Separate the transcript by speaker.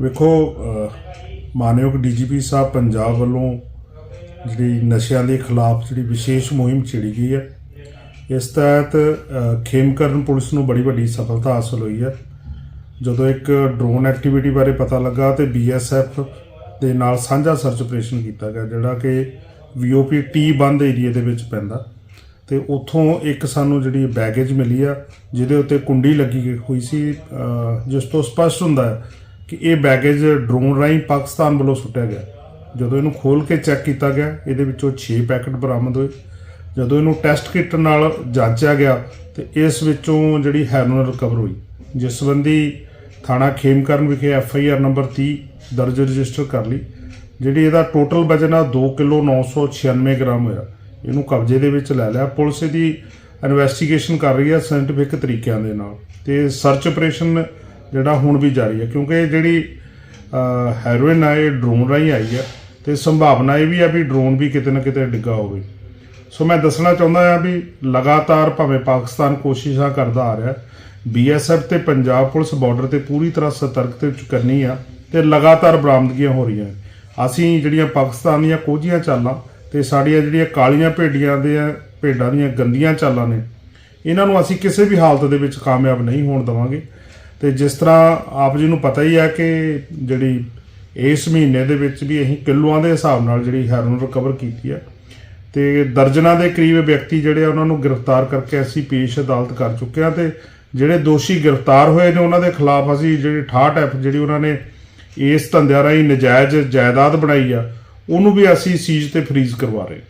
Speaker 1: ਵੇਖੋ ਅਹ, ਮਾਨਯੋਗ ਡੀਜੀਪੀ ਸਾਹਿਬ ਪੰਜਾਬ ਵੱਲੋਂ ਜਿਹੜੀ ਨਸ਼ਿਆਂ ਦੇ ਖਿਲਾਫ ਜਿਹੜੀ ਵਿਸ਼ੇਸ਼ ਮੁਹਿੰਮ ਛੇੜੀ ਗਈ ਹੈ ਇਸ ਤਹਿਤ ਖੇਮਕਰਨ ਪੁਲਿਸ ਨੂੰ ਬੜੀ ਵੱਡੀ ਸਫਲਤਾ ਹਾਸਲ ਹੋਈ ਹੈ। ਜਦੋਂ ਇੱਕ ਡਰੋਨ ਐਕਟੀਵਿਟੀ ਬਾਰੇ ਪਤਾ ਲੱਗਾ ਤੇ ਬੀਐਸਐਫ ਦੇ ਨਾਲ ਸਾਂਝਾ ਸਰਚ ਆਪਰੇਸ਼ਨ ਕੀਤਾ ਗਿਆ ਜਿਹੜਾ ਕਿ ਵੀਓਪੀ ਟੀ ਬੰਦ ਏਰੀਆ ਦੇ ਵਿੱਚ ਪੈਂਦਾ। ਤੇ ਉੱਥੋਂ ਇੱਕ ਸਾਨੂੰ ਜਿਹੜੀ ਬੈਗੇਜ ਮਿਲੀ ਆ ਜਿਹਦੇ ਉੱਤੇ ਕੁੰਡੀ ਲੱਗੀ ਹੋਈ ਸੀ ਜਿਸ ਤੋਂ ਸਪਸ਼ਟ ਹੁੰਦਾ ਹੈ ਕਿ ਇਹ ਬੈਗੇਜ ਡਰੋਨ ਰਾਹੀਂ ਪਾਕਿਸਤਾਨ ਵੱਲੋਂ ਸੁੱਟਿਆ ਗਿਆ। ਜਦੋਂ ਇਹਨੂੰ ਖੋਲ ਕੇ ਚੈੱਕ ਕੀਤਾ ਗਿਆ, ਇਹਦੇ ਵਿੱਚੋਂ 6 ਪੈਕੇਟ ਬਰਾਮਦ ਹੋਏ। ਜਦੋਂ ਇਹਨੂੰ ਟੈਸਟ ਕਿੱਟ ਨਾਲ ਜਾਂਚਿਆ ਗਿਆ, ਤੇ ਇਸ ਵਿੱਚੋਂ ਜਿਹੜੀ ਹੈਰੋਇਨ ਰਿਕਵਰ ਹੋਈ। ਜਿਸ ਸੰਬੰਧੀ ਥਾਣਾ ਖੇਮਕਰਨ ਵਿਖੇ ਐਫ ਆਈ ਆਰ ਨੰਬਰ 30 ਦਰਜ ਰਜਿਸਟਰ ਕਰ ਲਈ, ਜਿਹੜੀ ਇਹਦਾ ਟੋਟਲ ਵਜਨ ਆ 2 ਕਿਲੋ 996 ਗ੍ਰਾਮ ਹੋਇਆ। ਇਹਨੂੰ ਕਬਜ਼ੇ ਦੇ ਵਿੱਚ ਲੈ ਲਿਆ। ਪੁਲਿਸ ਇਹਦੀ ਇਨਵੈਸਟੀਗੇਸ਼ਨ ਕਰ ਰਹੀ ਹੈ ਸਾਇੰਟੀਫਿਕ ਤਰੀਕਿਆਂ ਦੇ ਨਾਲ। ਤੇ ਸਰਚ ਆਪਰੇਸ਼ਨ ਜਿਹੜਾ ਹੁਣ ਵੀ ਜਾਰੀ ਹੈ, ਕਿਉਂਕਿ ਇਹ ਜਿਹੜੀ ਹੈਰੋਇਨ ਆ, ਇਹ ਡਰੋਨ ਰਾਹੀਂ ਆਈ ਹੈ ਤੇ ਸੰਭਾਵਨਾ ਇਹ ਵੀ ਆ ਵੀ ਡਰੋਨ ਵੀ ਕਿਤੇ ਨਾ ਕਿਤੇ ਡਿੱਗਾ ਹੋਵੇ। ਸੋ ਮੈਂ ਦੱਸਣਾ ਚਾਹੁੰਦਾ ਆ ਵੀ ਲਗਾਤਾਰ ਭਾਵੇਂ ਪਾਕਿਸਤਾਨ ਕੋਸ਼ਿਸ਼ਾਂ ਕਰਦਾ ਆ ਰਿਹਾ ਬੀਐਸਐਫ ਤੇ ਪੰਜਾਬ ਪੁਲਿਸ ਬਾਰਡਰ ਤੇ ਪੂਰੀ ਤਰ੍ਹਾਂ ਸਤਰਕ ਤੇ ਚੁਕੰਨੀ ਆ ਤੇ ਲਗਾਤਾਰ ਬਰਾਮਦਗੀਆਂ ਹੋ ਰਹੀਆਂ ਅਸੀਂ ਜਿਹੜੀਆਂ ਪਾਕਿਸਤਾਨ ਦੀਆਂ ਕੋਝੀਆਂ ਚਾਲਾਂ ਤੇ ਸਾਡੀਆਂ ਜਿਹੜੀਆਂ ਕਾਲੀਆਂ ਭੇਡੀਆਂ ਦੇ ਭੇਡਾਂ ਦੀਆਂ ਗੰਦੀਆਂ ਚਾਲਾਂ ਨੇ, ਇਹਨਾਂ ਨੂੰ ਅਸੀਂ ਕਿਸੇ ਵੀ ਹਾਲਤ ਦੇ ਵਿੱਚ ਕਾਮਯਾਬ ਨਹੀਂ ਹੋਣ ਦੇਵਾਂਗੇ। ਤੇ ਜਿਸ ਤਰ੍ਹਾਂ ਆਪ ਜੀ ਨੂੰ ਪਤਾ ਹੀ ਆ ਕਿ ਜਿਹੜੀ ਇਸ ਮਹੀਨੇ ਦੇ ਵਿੱਚ ਵੀ ਅਸੀਂ ਕਿਲੋਆਂ ਦੇ ਹਿਸਾਬ ਨਾਲ ਜਿਹੜੀ ਹੈਰੋਨ ਰਿਕਵਰ ਕੀਤੀ ਆ, ਤੇ ਦਰਜਨਾਂ ਦੇ ਕਰੀਬ ਵਿਅਕਤੀ ਜਿਹੜੇ ਆ ਉਹਨਾਂ ਨੂੰ ਗ੍ਰਿਫਤਾਰ ਕਰਕੇ ਅਸੀਂ ਪੇਸ਼ ਅਦਾਲਤ ਕਰ ਚੁੱਕੇ ਹਾਂ ਤੇ ਜਿਹੜੇ ਦੋਸ਼ੀ ਗ੍ਰਿਫਤਾਰ ਹੋਏ ਨੇ ਉਹਨਾਂ ਦੇ ਖਿਲਾਫ ਅਸੀਂ ਜਿਹੜੀ 68 ਐਫ ਜਿਹੜੀ ਉਹਨਾਂ ਨੇ ਇਸ ਧੰਦਿਆਂ ਰਾਹੀਂ ਨਜਾਇਜ਼ ਜਾਇਦਾਦ ਬਣਾਈ ਆ, ਉਹਨੂੰ ਵੀ ਅਸੀਂ ਸੀਜ਼ ਤੇ ਫਰੀਜ਼ ਕਰਵਾ ਰਹੇ